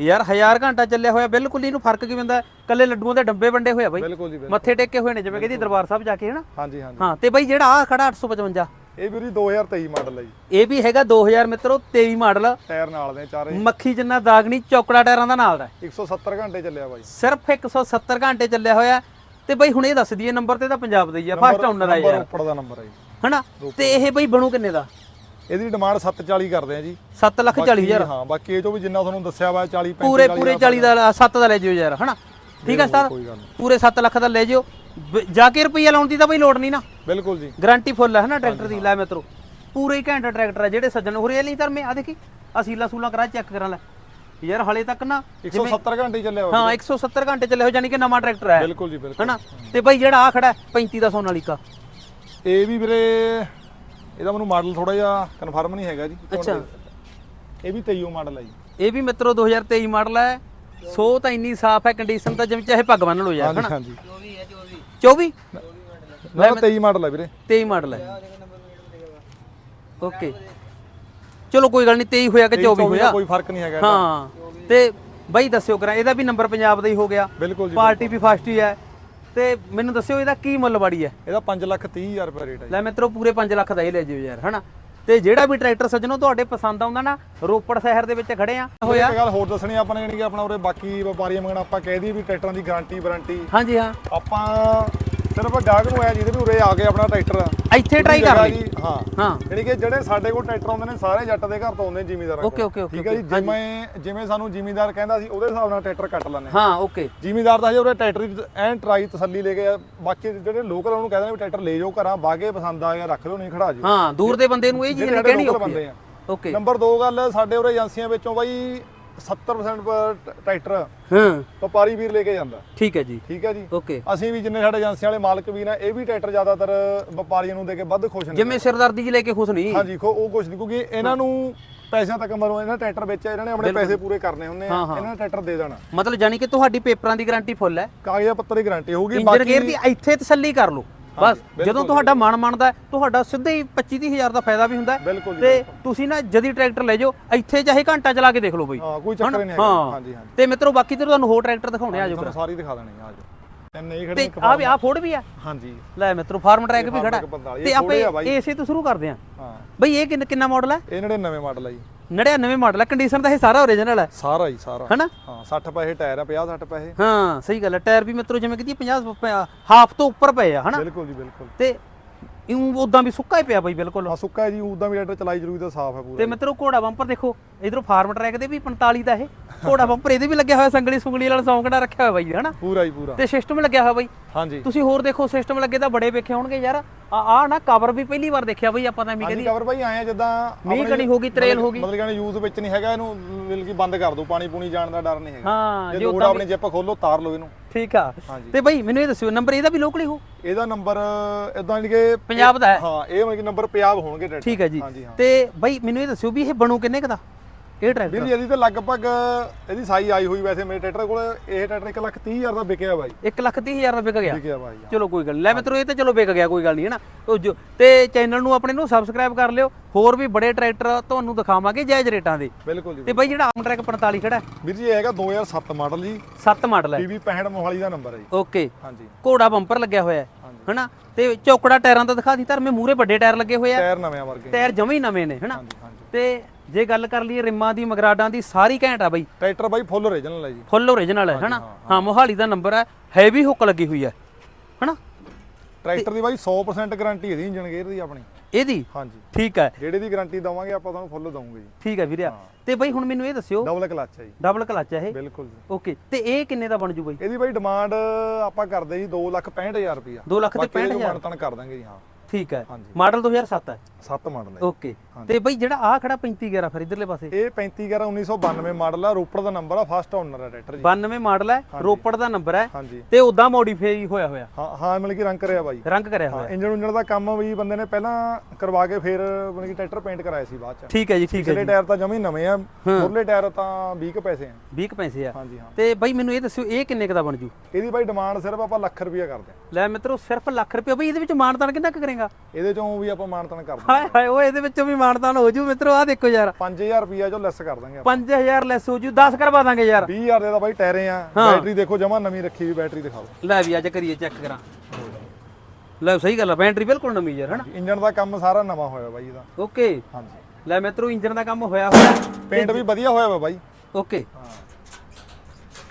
ਯਾਰ 1000 ਘੰਟਾ ਚੱਲਿਆ ਹੋਇਆ ਬਿਲਕੁਲ ਇਹਨੂੰ ਫ਼ਰਕ ਕੀ ਪੈਂਦਾ ਕੱਲੇ ਲੱਡੂਆਂ ਦੇ ਡੱਬੇ ਵੰਡੇ ਹੋਇਆ ਬਾਈ। ਬਿਲਕੁਲ ਜੀ ਬਿਲਕੁਲ। ਮੱਥੇ ਟੇਕੇ ਹੋਏ ਨੇ ਜਿਵੇਂ ਕਹਿੰਦੀ ਦਰਬਾਰ ਸਾਹਿਬ ਜਾ ਕੇ ਹਨਾ? ਹਾਂਜੀ ਹਾਂਜੀ। ਹਾਂ ਤੇ ਬਾਈ ਜਿਹੜਾ ਆ ਖੜਾ 855 ਇਹ ਵੀ ਉਹਦੀ 2023 ਮਾਡਲ ਹੈ ਜੀ। ਇਹ ਵੀ ਹੈਗਾ 2000 ਮਿੱਤਰੋ 23 ਮਾਡਲ। ਟਾਇਰ ਨਾਲ ਦੇ ਚਾਰੇ। ਮੱਖੀ ਜਿੰਨਾ ਦਾਗ ਨਹੀਂ ਚੌਕੜਾ ਟਾਇਰਾਂ ਦਾ ਨਾਲ ਦਾ ਹੈ। 170 ਘੰਟੇ ਚੱਲਿਆ ਬਾਈ। ਸਿਰਫ 170 ਘੰਟੇ ਚੱਲਿਆ ਹੋਇਆ। ਤੇ ਬਾਈ ਹੁਣ ਇਹ ਦੱਸ ਦਈਏ ਨੰਬਰ ਤੇ ਤਾਂ ਪੰਜਾਬ ਦਾ ਹੀ ਆ ਫਸਟ ਓਨਰ ਆ। ਯਾਰ ਉੱਪਰ ਦਾ ਨੰਬਰ ਹੈ ਜੀ। ਹਨਾ? ਤੇ ਇਹ ਬਾਈ ਬਣੂ ਕਿੰਨੇ ਦਾ? ਇਹਦੀ ਡਿਮਾਂਡ 740 ਕਰਦੇ ਆ ਜੀ। 7 ਲੱਖ 40 ਹਜ਼ਾਰ। ਹਾਂ ਬਾਕੀ ਇਹ ਤੋਂ ਵੀ ਜਿੰਨਾ ਤੁਹਾਨੂੰ ਦੱਸਿਆ ਵਾ 40 35 ਪੂਰੇ ਪੂਰੇ 40 ਦਾ 7 ਦਾ ਲੈ ਜਿਓ ਯਾਰ ਹਨਾ? ਠੀਕ ਆ ਸਰ ਪੂਰੇ 7 ਲੱਖ ਦਾ ਲੈ ਜਿਓ। ਜਾ ਕੇ ਰੁਪਈਆ ਲਾਉਣ ਦੀ ਤਾਂ ਬਈ ਲੋੜ ਨਹੀਂ ਨਾ। ਬਿਲਕੁਲ ਜੀ। ਗਾਰੰਟੀ ਫੁੱਲ ਹੈ ਹਨਾ ਟਰੈਕਟਰ ਦੀ? ਲੈ ਮਿੱਤਰੋ ਪੂਰੇ ਹੀ ਘੈਂਟਾ ਟਰੈਕਟਰ ਹੈ ਜਿਹੜੇ ਸੱਜਣ। ਹੋ ਰਹੇ ਲਈ ਧਰਮੇ ਆ ਦੇਖੀ ਅਸੀਲਾ ਸੂਲਾ ਕਰਾ ਚੈੱਕ ਕਰਾਂ ਲੈ। ਯਾਰ ਹਲੇ ਤੱਕ ਨਾ 170 ਘੰਟੇ ਹੀ ਚੱਲਿਆ ਵਾ ਹਾਂ 170 ਘੰਟੇ ਚੱਲੇ ਹੋ ਜਾਨੀ ਕਿ ਨਵਾਂ ਟਰੈਕਟਰ ਹੈ। ਬਿਲਕੁਲ ਜੀ ਬਿਲਕੁਲ। ਹਨਾ? ਤੇ ਬਈ ਜਿਹੜਾ ਆ ਖੜਾ ਹੈ, 35 ਦਾ ਸੋਨਾਲੀਕਾ ਇਹ ਵੀ ਵੀਰੇ ਇਹਦਾ ਮੈਨੂੰ ਮਾਡਲ ਥੋੜਾ ਜਿਹਾ ਕਨਫਰਮ ਨਹੀਂ ਹੈਗਾ ਜੀ। ਅੱਛਾ। ਇਹ ਵੀ 23 ਮਾਡਲ ਹੈ ਜੀ। ਇਹ ਵੀ ਮਿੱਤਰੋ 2023 ਮਾਡਲ ਹੈ ਸੋ ਤਾਂ ਇੰਨੀ ਸਾਫ਼ ਹੈ ਕੰਡੀਸ਼ਨ ਤਾਂ ਜਿਵੇਂ ਚਾਹੇ ਬੰਨ ਲਓ ਯਾਰ ਹਨਾ? ਹਾਂਜੀ 24 ਨਾ 23 ਮਾਡਲ ਹੈ ਵੀਰੇ। 23 ਮਾਡਲ ਹੈ ਓਕੇ ਚਲੋ ਕੋਈ ਗੱਲ ਨਹੀਂ 23 ਹੋਇਆ ਕਿ 24 ਹੋਇਆ। ਕੋਈ ਫ਼ਰਕ ਨਹੀਂ ਹੈਗਾ। ਹਾਂ ਤੇ ਬਾਈ ਦੱਸਿਓ ਕਰਾਂ ਇਹਦਾ ਵੀ ਨੰਬਰ ਪੰਜਾਬ ਦਾ ਹੀ ਹੋ ਗਿਆ। ਬਿਲਕੁਲ ਜੀ ਪਾਰਟੀ ਵੀ ਫਸਟ ਹੀ ਹੈ। ਤੇ ਮੈਨੂੰ ਦੱਸਿਓ ਇਹਦਾ ਕੀ ਮੁੱਲ ਬਾੜੀ ਹੈ? ਇਹਦਾ 5 ਲੱਖ 30 ਹਜ਼ਾਰ ਰੁਪਏ ਰੇਟ ਹੈ ਲੈ ਮਿੱਤਰੋ ਪੂਰੇ 5 ਲੱਖ ਦਾ ਹੀ ਲੈ ਜਿਓ ਯਾਰ ਹਨਾ? ਤੇ ਜਿਹੜਾ ਵੀ ਟਰੈਕਟਰ ਸੱਜਣੋ ਤੁਹਾਡੇ ਪਸੰਦ ਆਉਂਦਾ ਨਾ ਰੋਪੜ ਸ਼ਹਿਰ ਦੇ ਵਿੱਚ ਖੜੇ ਆ। ਹੋਇਆ? ਇੱਕ ਗੱਲ ਹੋਰ ਦੱਸਣੀ ਆਪਾਂ ਨੇ ਕਿ ਆਪਣਾ ਉਰੇ ਬਾਕੀ ਵਪਾਰੀਆਂ ਮੰਗਣਾ ਆਪਾਂ ਕਹਿ ਦਈਏ ਵੀ ਟਰੈਕਟਰਾਂ ਦੀ ਗਾਰੰਟੀ ਵਾਰੰਟੀ। ਹਾਂਜੀ ਹਾਂ। ਆਪਾਂ ਸਿਰਫ ਗਾਹਕ ਨੂੰ ਆਇਆ ਜਿਹਦੇ ਵੀ ਉਰੇ ਆ ਕੇ ਆਪਣਾ ਟਰੈਕਟਰ ਇੱਥੇ ਟਰਾਈ ਕਰ ਲਈ ਜੀ ਹਾਂ। ਹਾਂ। ਯਾਨੀ ਕਿ ਜਿਹੜੇ ਸਾਡੇ ਕੋਲ ਟਰੈਕਟਰ ਆਉਂਦੇ ਨੇ ਸਾਰੇ ਜੱਟ ਦੇ ਘਰ ਤੋਂ ਆਉਂਦੇ ਜ਼ਿਮੀਦਾਰਾਂ ਓਕੇ ਓਕੇ ਓਕੇ ਠੀਕ ਹੈ ਜੀ ਜਿਵੇਂ ਜਿਵੇਂ ਸਾਨੂੰ ਜ਼ਿਮੀਦਾਰ ਕਹਿੰਦਾ ਸੀ ਉਹਦੇ ਹਿਸਾਬ ਨਾਲ ਟਰੈਕਟਰ ਕੱਟ ਲੈਂਦੇ ਹਾਂ। ਓਕੇ। ਜ਼ਿਮੀਦਾਰ ਦਾ ਹਜੇ ਟਰੈਕਟਰ ਐਨ ਟਰਾਈ ਤਸੱਲੀ ਲੈ ਕੇ ਆ। ਬਾਕੀ ਜਿਹੜੇ ਲੋਕਲ ਉਹਨੂੰ ਕਹਿੰਦੇ ਨੇ ਟਰੈਕਟਰ ਲੈ ਜਾਓ ਘਰਾਂ ਬਾਗੇ ਪਸੰਦ ਆ ਗਿਆ ਰੱਖ ਲਓ ਨਹੀਂ ਖੜਾ ਜਾਓ ਹਾਂ ਦੂਰ ਦੇ ਬੰਦੇ ਨੂੰ ਇਹ ਚੀਜ਼ ਕਹਿਣੀ ਓਕੇ। ਨੰਬਰ 2 ਗੱਲ ਸਾਡੇ ਉਰੇ ਏਜੰਸੀਆਂ ਵਿੱਚੋਂ ਬਾਈ 70% ਪਰ ਟਰੈਕਟਰ ਹਾਂ। ਵਪਾਰੀ ਵੀਰ ਲੈ ਕੇ ਜਾਂਦਾ। ਠੀਕ ਹੈ ਜੀ। ਠੀਕ ਹੈ ਜੀ? ਓਕੇ। ਅਸੀਂ ਵੀ ਜਿੰਨੇ ਸਾਡੇ ਏਜੰਸੀਆਂ ਵਾਲੇ ਮਾਲਕ ਵੀ ਨੇ ਇਹ ਵੀ ਟਰੈਕਟਰ ਜ਼ਿਆਦਾਤਰ ਵਪਾਰੀਆਂ ਨੂੰ ਦੇ ਕੇ ਵੱਧ ਖੁਸ਼ ਨੇ। ਜਿਵੇਂ ਸਿਰਦਰਦੀ ਜੀ ਲੈ ਕੇ ਖੁਸ਼ ਨਹੀਂ। ਹਾਂਜੀ ਖੋ ਉਹ ਕੁਛ ਨਹੀਂ ਕਿਉਂਕਿ ਇਹਨਾਂ ਨੂੰ ਪੈਸਿਆਂ ਤੱਕ ਮਰੋ ਇਹਨਾਂ ਟਰੈਕਟਰ ਵਿੱਚ ਇਹਨਾਂ ਨੇ ਆਪਣੇ ਪੈਸੇ ਪੂਰੇ ਕਰਨੇ ਹੁੰਦੇ ਆ। ਇਹਨਾਂ ਨੇ ਟਰੈਕਟਰ ਦੇ ਦੇਣਾ। ਮਤਲਬ ਜਾਨੀ ਕਿ ਤੁਹਾਡੀ ਪੇਪਰਾਂ ਦੀ ਗਾਰੰਟੀ ਫੁੱਲ ਹੈ। ਕਾਗਜ਼ਾਂ ਪੱਤਰ ਦੀ ਗਾਰੰਟੀ ਹੋਊਗੀ ਇੰਜਨ ਗੇਅਰ ਦੀ ਇੱਥੇ ਤਸੱਲੀ ਕਰ ਲਓ। ਬਸ ਜਦੋਂ ਤੁਹਾਡਾ ਮਨ ਮੰਨਦਾ ਹੈ, ਤੁਹਾਡਾ ਸਿੱਧਾ ਹੀ 25 ਹਜ਼ਾਰ ਦਾ ਫਾਇਦਾ ਵੀ ਹੁੰਦਾ ਹੈ। ਤੇ ਤੁਸੀਂ ਨਾ ਜਦੀ ਟਰੈਕਟਰ ਲੈ ਜਾਓ ਇੱਥੇ ਚਾਹੇ ਘੰਟਾ ਚਲਾ ਕੇ ਦੇਖ ਲਓ ਬਈ। ਹਾਂ ਕੋਈ ਚੱਕਰ ਹੀ ਨਹੀਂ ਹਾਂ ਹਾਂਜੀ ਹਾਂਜੀ। ਤੇ ਮਿੱਤਰੋ ਬਾਕੀ ਤੇ ਤੁਹਾਨੂੰ ਹੋਰ ਟਰੈਕਟਰ ਦਿਖਾਉਣੇ ਆ ਜੋ ਤੁਹਾਨੂੰ ਸਾਰੀ ਦਿਖਾ ਦੇਣੀ ਆ ਹੀ ਖੜੇ ਤੇ ਆ ਵੀ ਆ ਫੋੜ ਵੀ ਆ ਹਾਂਜੀ। ਲੈ ਮਿੱਤਰੋ ਫਾਰਮ ਟਰੈਕ ਵੀ ਖੜਾ track 45 ਤੇ ਆਪਾਂ। ਏਸੇ ਤੋਂ ਸ਼ੁਰੂ ਕਰਦੇ ਆ ਹਾਂ। ਬਈ ਇਹ ਕਿੰਨ- ਮਾਡਲ ਹੈ? ਇਹ 99 ਮਾਡਲ ਆ ਜੀ। 99 ਮਾਡਲ ਹੈ ਕੰਡੀਸ਼ਨ ਤਾਂ ਇਹ ਸਾਰਾ ਓਰੀਜਨਲ ਹੈ ਸਾਰਾ ਹੀ ਸਾਰਾ। ਹਨਾ? ਹਾਂ 60 ਪੈਸੇ ਟਾਇਰ ਆ 50 60 ਪੈਸੇ। ਹਾਂ ਸਹੀ ਗੱਲ ਹੈ ਟਾਇਰ ਵੀ ਮਿੱਤਰੋ ਜਿਵੇਂ ਕਿ 50 ਹਾਫ ਤੋਂ ਉੱਪਰ ਪਏ ਆ ਹਨਾ? ਬਿਲਕੁਲ ਜੀ ਬਿਲਕੁਲ। ਤੇ ਇਉਂ ਉਦਾਂ ਵੀ ਸੁੱਕਾ ਹੀ ਪਿਆ ਬਈ ਬਿਲਕੁਲ। ਹਾਂ ਸੁੱਕਾ ਹੈ ਜੀ ਉਦਾਂ ਵੀ ਟਰੈਕਟਰ ਚਲਾਈ ਜ਼ਰੂਰੀ ਤਾਂ ਸਾਫ਼ ਹੈ ਪੂਰਾ ਤੇ ਮਿੱਤਰੋ ਘੋੜਾ ਬੰਪਰ ਦੇਖੋ ਇਧਰੋਂ ਫਾਰਮ ਟਰੈਕ ਦੇ ਵੀ 45 ਦਾ ਇਹ। ਘੋੜਾ ਬੰਪਰ ਇਹਦੇ ਵੀ ਲੱਗਿਆ ਹੋਇਆ ਸੰਗਲੀ ਸੁੰਗਲੀ ਵਾਲਾ ਸੌਂਕੜਾ ਰੱਖਿਆ ਹੋਇਆ ਬਾਈ ਹਨਾ? ਪੂਰਾ ਹੀ ਪੂਰਾ। ਤੇ ਸਿਸਟਮ ਲੱਗਿਆ ਹੋਇਆ ਬਾਈ। ਹਾਂਜੀ। ਤੁਸੀਂ ਹੋਰ ਦੇਖੋ ਸਿਸਟਮ ਲੱਗੇ ਤਾਂ ਬੜੇ ਵੇਖੇ ਹੋਣਗੇ ਯਾਰ। ਆ ਆ ਨਾ ਕਵਰ ਵੀ ਪਹਿਲੀ ਵਾਰ ਦੇਖਿਆ ਬਈ ਆਪਾਂ ਤਾਂ ਵੀ ਹਾਂਜੀ ਕਦੀ ਕਵਰ ਭਾਈ ਆਏ ਆ ਜਿੱਦਾਂ ਮੀਂਹ ਕਣੀ ਹੋ ਗਈ, ਤਰੇਲ ਹੋ ਗਈ। ਮਤਲਬ ਕਹਿੰਦੇ ਯੂਜ਼ ਵਿੱਚ ਨਹੀਂ ਹੈਗਾ ਇਹਨੂੰ ਮਿਲ ਕੇ ਬੰਦ ਕਰ ਦਿਓ ਪਾਣੀ ਪੂਣੀ ਜਾਣ ਦਾ ਡਰ ਨਹੀਂ ਹੈਗਾ। ਹਾਂ ਜੇ ਉਦਾਂ ਆਪਣੀ ਜਿੱਪ ਖੋਲੋ ਤਾਰ ਲਓ ਇਹਨੂੰ। ਠੀਕ ਆ। ਤੇ ਬਈ ਮੈਨੂੰ ਇਹ ਦੱਸਿਓ ਨੰਬਰ ਇਹਦਾ ਵੀ ਲੋਕਲੀ ਹੋ? ਇਹਦਾ ਨੰਬਰ ਇਦਾਂ ਕਿ ਪੰਜਾਬ ਦਾ ਹੈ। ਹਾਂ ਇਹ ਮਤਲਬ ਕਿ ਨੰਬਰ ਪੰਜਾਬ ਹੋਣਗੇ ਠੀਕ ਹੈ ਜੀ। ਤੇ ਬਈ ਮੈਨੂੰ ਇਹ ਦੱਸਿਓ ਵੀ ਇਹ ਬਣੂ ਕਿੰਨੇ ਕ ਇਹ ਵੀਰ ਟਰੈਕਟਰ ਜੀ ਇਹਦੀ ਤਾਂ ਲਗਭਗ ਇਹਦੀ ਸਾਈ ਆਈ ਹੋਈ ਵੈਸੇ ਮੇਰੇ ਟਰੈਕਟਰ ਕੋਲ। ਇਹ ਟਰੈਕਟਰ 1 ਲੱਖ 30 ਹਜ਼ਾਰ ਦਾ ਵਿਕਿਆ ਬਾਈ 1 ਲੱਖ ਤੀਹ ਹਜ਼ਾਰ ਦਾ ਵਿਕ ਗਿਆ? ਵਿਕਿਆ ਬਾਈ। ਚਲੋ ਕੋਈ ਗੱਲ। ਲੈ ਮਿੱਤਰੋ ਇਹ ਤਾਂ ਚਲੋ ਵਿਕ ਗਿਆ ਕੋਈ ਗੱਲ ਨਹੀਂ ਹੈ ਨਾ ਉਹ ਜੋ- ਤੇ ਚੈਨਲ ਨੂੰ ਆਪਣੇ ਨੂੰ ਸਬਸਕ੍ਰਾਈਬ ਕਰ ਲਿਓ। ਹੋਰ ਵੀ ਬੜੇ ਟਰੈਕਟਰ ਤੁਹਾਨੂੰ ਦਿਖਾਵਾਂਗੇ ਜਾਇਜ਼ ਰੇਟਾਂ ਦੇ। ਬਿਲਕੁਲ ਜੀ ਤੇ ਬਈ ਜਿਹੜਾ ਆਮ ਟਰੈਕ 45 ਖੜਾ ਵੀਰ ਜੀ ਇਹ ਹੈਗਾ 2007 ਮਾਡਲ ਜੀ। 7 ਮਾਡਲ ਹੈ। PV 65 ਮੋਹਾਲੀ ਦਾ ਨੰਬਰ ਹੈ ਜੀ। ਓਕੇ ਹਾਂਜੀ। ਘੋੜਾ ਬੰਪਰ ਲੱਗਿਆ ਹੋਇਆ ਹੈ। ਹਨਾ? ਤੇ ਚੌਕੜਾ ਟਾਇਰਾਂ ਦਾ ਦਿਖਾ ਦੀ ਧਰਮੇ ਮੂਰੇ ਵੱਡੇ ਟਾਇਰ ਲੱਗੇ ਹੋਏ ਆ। ਟਾਇਰ ਨਵੇਂ ਵਰਗੇ। ਟਾਇਰ ਜਮੇ ਹੀ ਨਵੇਂ ਨੇ ਹਨਾ? ਤੇ ਜੇ ਗੱਲ ਕਰ ਲਈਏ ਰਿਮਾਂ ਦੀ ਮਗਰਾਡਾਂ ਦੀ ਸਾਰੀ ਘੈਂਟ ਆ ਬਈ। ਟਰੈਕਟਰ ਬਾਈ ਫੁੱਲ ਓਰੀਜਨਲ ਹੈ ਜੀ। ਫੁੱਲ ਓਰੀਜਨਲ ਹੈ ਹਨਾ? ਹਾਂ ਮੋਹਾਲੀ ਦਾ ਨੰਬਰ ਹੈ ਹੈਵੀ ਹੁੱਕ ਲੱਗੀ ਹੋਈ ਹੈ ਹਨਾ? ਟਰੈਕਟਰ ਦੀ ਬਾਈ 100% ਗਾਰੰਟੀ ਇਹਦੀ ਇੰਜਨ ਗੇਅਰ ਦੀ ਆਪਣੀ। ਇਹਦੀ? ਹਾਂਜੀ। ਠੀਕ ਹੈ ਜਿਹੜੇ ਦੀ ਗਾਰੰਟੀ ਦਵਾਂਗੇ ਆਪਾਂ ਤੁਹਾਨੂੰ ਫੁੱਲ ਦਵਾਂਗੇ ਜੀ। ਠੀਕ ਹੈ ਵੀਰਿਆ। ਤੇ ਬਈ ਹੁਣ ਮੈਨੂੰ ਇਹ ਦੱਸਿਓ। ਡਬਲ ਕਲਚ ਹੈ ਜੀ। ਡਬਲ ਕਲਚ ਹੈ ਇਹ? ਬਿਲਕੁਲ ਜੀ। ਓਕੇ। ਤੇ ਇਹ ਕਿੰਨੇ ਦਾ ਬਣ ਜੂ ਬਈ? ਇਹਦੀ ਬਾਈ ਡਿਮਾਂਡ ਆਪਾਂ ਕਰਦੇ ਜੀ 2,65,000 ਰੁਪਇਆ 2 ਲੱਖ ਤੇ 65000 ਮਾਨਤਨ ਕਰ ਦਾਂਗੇ ਜੀ ਹਾਂ। ਠੀਕ ਹੈ। ਮਾਡਲ 2007 ਹੈ 7 ਮਾਡਲ ਹੈ ਓਕੇ ਤੇ ਬਈ ਜਿਹੜਾ ਆ ਖੜਾ 35 11 ਫਿਰ ਇਧਰਲੇ ਪਾਸੇ? ਇਹ 35 11 1992 ਮਾਡਲ ਆ ਰੋਪੜ ਦਾ ਨੰਬਰ ਆ ਫਸਟ ਓਨਰ ਹੈ ਟਰੈਕਟਰ ਜੀ। 92 ਮਾਡਲ ਹੈ ਰੋਪੜ ਦਾ ਨੰਬਰ ਹੈ ਤੇ ਉਦਾਂ ਮੋਡੀਫਾਈ ਹੋਇਆ ਹੋਇਆ। ਹਾਂ ਹਾਂ ਮਿਲ ਕੇ ਰੰਗ ਕਰਿਆ ਬਾਈ। ਰੰਗ ਕਰਿਆ ਹੋਇਆ। ਇੰਜਨ ਉਂਜਨ ਦਾ ਕੰਮ ਵੀ ਬੰਦੇ ਨੇ ਪਹਿਲਾਂ ਕਰਵਾ ਕੇ ਫਿਰ ਮਤਲਬ ਕਿ ਟਰੈਕਟਰ ਪੇਂਟ ਕਰਾਇਆ ਸੀ ਬਾਅਦ ਚ। ਠੀਕ ਹੈ ਜੀ ਠੀਕ ਹੈ ਪਿਛਲੇ ਟਾਇਰ ਤਾਂ ਜਮੀ ਨਵੇਂ ਆ ਮੁਰਲੇ ਟਾਇਰ ਤਾਂ 20 ਕੁ ਪੈਸੇ ਆ। 20 ਕੁ ਪੈਸੇ ਆ। ਹਾਂਜੀ ਹਾਂ। ਤੇ ਬਈ ਮੈਨੂੰ ਇਹ ਦੱਸਿਓ ਇਹ ਕਿੰਨੇ ਕ ਦਾ ਬਣ ਜੂ? ਇਹਦੀ ਬਾਈ ਡਿਮਾਂਡ ਸਿਰਫ ਆਪਾਂ ਲੱਖ ਰੁਪਇਆ ਕਰਦੇ ਲੈ ਮਿੱਤਰੋ ਸਿਰਫ ਲੱਖ ਰੁਪਏ ਬਈ ਇਹਦੇ ਵਿੱਚ ਮਾਨਤਾਨ ਕਿੰਨਾ ਕੁ ਕਰੇਗਾ? ਇਹਦੇ ਚੋਂ ਵੀ ਆਪਾਂ ਮਾਨਤਨ ਕਰਦੇ ਹਾਏ ਹਾਏ ਉਹ ਇਹਦੇ ਵਿੱਚੋਂ ਵੀ ਮਾਨਤਾਨ ਹੋ ਜੂ ਮਿੱਤਰੋ ਆ ਦੇਖੋ ਯਾਰ। 5000 ਰੁਪਇਆ ਜੋ ਲੈਸ ਕਰ ਦਾਂਗੇ ਆਪਾਂ। 5000 ਲੈਸ ਹੋ ਜੂ 10 ਕਰਵਾ ਦਾਂਗੇ ਯਾਰ। 20000 ਦੇ ਤਾਂ ਬਾਈ ਟਾਇਰੇ ਆ। ਬੈਟਰੀ ਦੇਖੋ ਜਮਾ ਨਵੀਂ ਰੱਖੀ ਵੀ ਬੈਟਰੀ ਦਿਖਾਓ। ਲੈ ਵੀ ਅੱਜ ਕਰੀਏ ਚੈੱਕ ਕਰਾਂ। ਲੈ ਸਹੀ ਗੱਲ ਆ ਬੈਟਰੀ ਬਿਲਕੁਲ ਨਵੀਂ ਯਾਰ ਹਨਾ? ਇੰਜਨ ਦਾ ਕੰਮ ਸਾਰਾ ਨਵਾਂ ਹੋਇਆ ਬਾਈ ਇਹਦਾ। ਓਕੇ ਹਾਂਜੀ। ਲੈ ਮਿੱਤਰੋ ਇੰਜਨ ਦਾ ਕੰਮ ਹੋਇਆ ਹੋਇਆ। ਪੇਂਟ ਵੀ ਵਧੀਆ ਹੋਇਆ ਵਾ ਬਾਈ। ਓਕੇ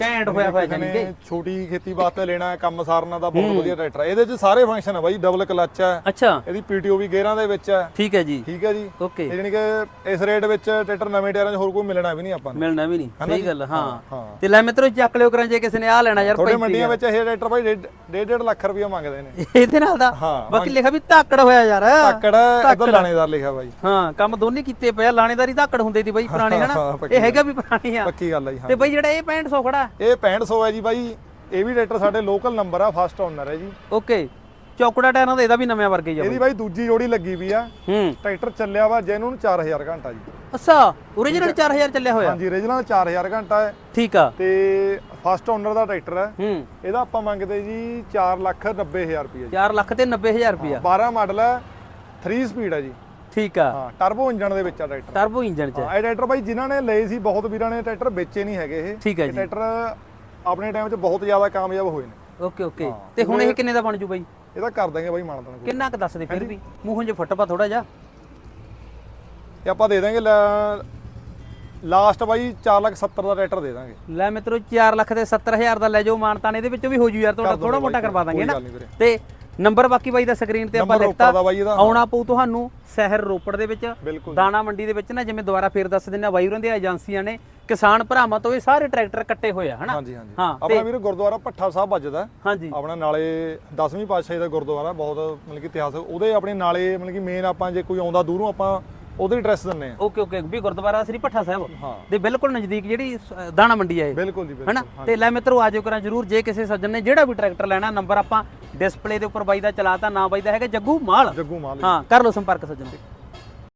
ਘੈਂਟ ਹੋਇਆ ਹੋਇਆ ਜਾਨੀ ਕਿ। ਛੋਟੀ ਖੇਤੀ ਵਾਸਤੇ ਲੈਣਾ ਕੰਮ ਸਾਰਨਾ ਦਾ ਬਹੁਤ ਵਧੀਆ ਟਰੈਕਟਰ ਹੈ। ਇਹਦੇ 'ਚ ਸਾਰੇ ਫੰਕਸ਼ਨ ਹੈ ਬਾਈ ਡਬਲ ਕਲੱਚ ਹੈ। ਅੱਛਾ। ਇਹਦੀ ਪੀਟੀਓ ਵੀ ਗੇਅਰਾਂ ਦੇ ਵਿੱਚ ਹੈ। ਠੀਕ ਹੈ ਜੀ। ਠੀਕ ਹੈ ਜੀ। ਓਕੇ। ਜਾਣੀ ਕਿ ਇਸ ਰੇਟ ਵਿੱਚ ਟਰੈਕਟਰ ਨਵੇਂ ਟਾਇਰਾਂ 'ਚ ਹੋਰ ਕੋਈ ਮਿਲਣਾ ਵੀ ਨਹੀਂ ਆਪਾਂ ਨੂੰ। ਮਿਲਣਾ ਵੀ ਨਹੀਂ। ਸਹੀ ਗੱਲ ਆ, ਹਾਂ। ਤੇ ਲੈ ਮਿੱਤਰੋ ਚੱਕ ਲਿਓ ਕਰਾਂ ਜੇ ਕਿਸੇ ਨੇ ਆ ਲੈਣਾ ਯਾਰ ਥੋੜੇ 35 ਮੰਡੀਆਂ ਵਿੱਚ ਇਹ ਟਰੈਕਟਰ ਬਾਈ 1.5 ਲੱਖ ਰੁਪਇਆ ਮੰਗਦੇ ਨੇ। ਇਹਦੇ ਨਾਲ ਦਾ ਬਾਕੀ ਲਿਖਿਆ ਵੀ ਧਾਕੜ ਹੋਇਆ ਯਾਰ। ਧੱਕੜ ਇਧਰ ਲਾਣੇਦਾਰ ਲਿਖਿਆ ਬਾਈ। ਹਾਂ ਕੰਮ ਦੋਨੇ ਕੀਤੇ ਪਏ ਆ ਲਾਣੇਦਾਰੀ ਧਾਕੜ ਹੁੰਦੇ ਸੀ ਬਾਈ ਪੁਰਾਣੇ ਹਨਾ? ਇਹ ਹੈਗਾ ਵੀ ਪੁਰਾਣੀ ਆ। ਪੱਕੀ ਗੱਲ ਹੈ ਜੀ ਹਾਂ। ਤੇ ਬਾਈ ਜਿਹੜਾ ਇਹ 6500 ਖੜਾ ਇਹ 6500 ਹੈ ਜੀ ਬਾਈ। ਇਹ ਵੀ ਟਰੈਕਟਰ ਸਾਡੇ ਲੋਕਲ ਨੰਬਰ ਆ ਫਸਟ ਓਨਰ ਹੈ ਜੀ। ਓਕੇ। ਚੌਕੜਾ ਟਾਇਰਾਂ ਦਾ ਇਹਦਾ ਵੀ ਨਵੇਂ ਵਰਗੇ ਹੀ ਆ ਇਹਦੀ ਬਾਈ। ਦੂਜੀ ਜੋੜੀ ਲੱਗੀ ਵੀ ਆ। ਹੂੰ। ਟਰੈਕਟਰ ਚੱਲਿਆ ਵਾ ਜੈਨੂਨ 4000 ਘੰਟਾ ਜੀ। ਅੱਛਾ ਓਰੀਜਨਲ 4000 ਚੱਲਿਆ ਹੋਇਆ? ਹਾਂਜੀ origignal 4000 ਘੰਟਾ ਹੈ। ਠੀਕ ਆ। ਤੇ ਫਸਟ ਓਨਰ ਦਾ ਟਰੈਕਟਰ ਹੈ। ਹੂੰ। ਇਹਦਾ ਆਪਾਂ ਮੰਗਦੇ ਜੀ 4 ਲੱਖ 90 ਹਜ਼ਾਰ ਰੁਪਏ ਜੀ। 4 ਲੱਖ ਤੇ 90000 ਰੁਪਿਆ 12 ਮਾਡਲ ਹੈ। 3 ਸਪੀਡ ਹੈ ਜੀ। ਠੀਕ ਆ। ਹਾਂ ਟਰਬੋ ਇੰਜਨ ਦੇ ਵਿੱਚ ਆ ਟਰੈਕਟਰ। ਟਰਬੋ ਇੰਜਨ ਚ। ਹੈ। ਇਹ ਟਰੈਕਟਰ ਬਾਈ ਜਿਨ੍ਹਾਂ ਨੇ ਲਏ ਸੀ ਬਹੁਤ ਵੀਰਾਂ ਨੇ ਟਰੈਕਟਰ ਵੇਚੇ ਨਹੀਂ ਹੈਗੇ ਇਹ। ਠੀਕ ਇਹ ਜੀ। ਟਰੈਕਟਰ ਆਪਣੇ ਟਾਈਮ 'ਚ ਬਹੁਤ ਜ਼ਿਆਦਾ ਕਾਮਯਾਬ ਹੋਏ ਨੇ। Okay okay. ਤੇ ਹੁਣ ਇਹ ਕਿੰਨੇ ਦਾ ਬਣ ਜੂ ਬਾਈ? ਇਹਦਾ ਕਰ ਦਾਂਗੇ ਬਾਈ ਕੋਈ। ਕਿੰਨਾ ਕ ਦੱਸ ਦੇ ਫਿਰ ਵੀ? ਮੂੰਹੋਂ ਜੇ ਫੁੱਟ ਪਾ ਥੋੜਾ ਜਾ ਇਹ ਆਪਾਂ ਦੇ ਦਾਂਗੇ ਲਾਸਟ ਬਾਈ 4 ਲੱਖ 70 ਦਾ ਟਰੈਕਟਰ ਦੇ ਦਾਂਗੇ ਲੈ ਮਿੱਤਰੋ 4 ਲੱਖ ਤੇ 70000 ਦਾ ਲੈ ਜਾਓ ਮਾਨਤਾਨ। ਇਹਦੇ ਵਿੱਚੋਂ ਵੀ ਹੋ ਜੂ ਯਾਰ ਤੁਹਾਡਾ ਥੋੜਾ ਮੋਟਾ ਕਰਵਾ ਦਾਂਗੇ ਨਾ। ਤੇ ਨੰਬਰ ਬਾਕੀ ਬਾਈ ਦਾ ਸਕਰੀਨ ਤੇ ਆਪਾਂ ਲਿਖਤਾ ਦਾ ਬਾਈ ਆਉਣਾ ਪਊ ਤੁਹਾਨੂੰ ਸ਼ਹਿਰ ਰੋਪੜ ਦੇ ਵਿੱਚ ਦਾਣਾ ਮੰਡੀ ਦੇ ਵਿੱਚ ਨਾ ਜਿਵੇਂ ਦੁਬਾਰਾ ਫੇਰ ਦੱਸ ਦਿੰਦੇ ਆ ਵਾਯੂਰਾਂ ਦੀਆਂ ਏਜੰਸੀਆਂ ਨੇ ਕਿਸਾਨ ਭਰਾਵਾਂ ਤੋਂ ਇਹ ਸਾਰੇ ਟਰੈਕਟਰ ਕੱਟੇ ਹੋਏ ਆ ਹਨਾ? ਹਾਂਜੀ ਆਪਣਾ ਵੀਰ ਗੁਰਦੁਆਰਾ ਭੱਠਾ ਸਾਹਿਬ ਵੱਜਦਾ। ਹਾਂਜੀ। ਆਪਣਾ ਨਾਲੇ 10ਵੀਂ ਪਾਤਸ਼ਾਹੀ ਦਾ ਗੁਰਦੁਆਰਾ ਬਹੁਤ ਮਤਲਬ ਕਿ ਇਤਿਹਾਸ ਉਹਦੇ ਆਪਣੇ ਨਾਲੇ ਮਤਲਬ ਕਿ ਮੇਨ ਆਪਾਂ ਜੇ ਕੋਈ ਆਉਂਦਾ ਦੂਰੋਂ ਆਪਾਂ ਉਹਦੇ ਐਡਰੈਸ ਦਿੰਨੇ ਆ। ਓਕੇ ਓਕੇ ਵੀ ਗੁਰਦੁਆਰਾ ਸ੍ਰੀ ਭੱਠਾ ਸਾਹਿਬ। ਹਾਂ। ਦੇ ਬਿਲਕੁਲ ਨਜ਼ਦੀਕ ਜਿਹੜੀ ਦਾਣਾ ਮੰਡੀ ਇਹ। ਬਿਲਕੁਲ ਜੀ ਹਨਾ? ਬਿਲਕੁਲ ਤੇ ਲੈ ਮਿੱਤਰੋ ਆਜੋ ਕਰਾਂ ਜਰੂਰ ਜੇ ਕਿਸੇ ਸੱਜਣ ਨੇ ਜਿਹੜਾ ਵੀ ਟਰੈਕਟਰ ਲੈਣਾ ਨੰਬਰ ਆਪਾਂ ਡਿਸਪਲੇ ਦੇ ਉੱਪਰ ਬਾਈ ਦਾ ਚਲਾਤਾ ਨਾ ਬਾਈ ਦਾ ਹੈਗਾ ਜੱਗੂ ਮਾਲ। ਜੱਗੂ ਮਾਲ ਹਾਂ ਕਰ ਲਓ ਸੰਪਰਕ ਸੱਜਣੋ।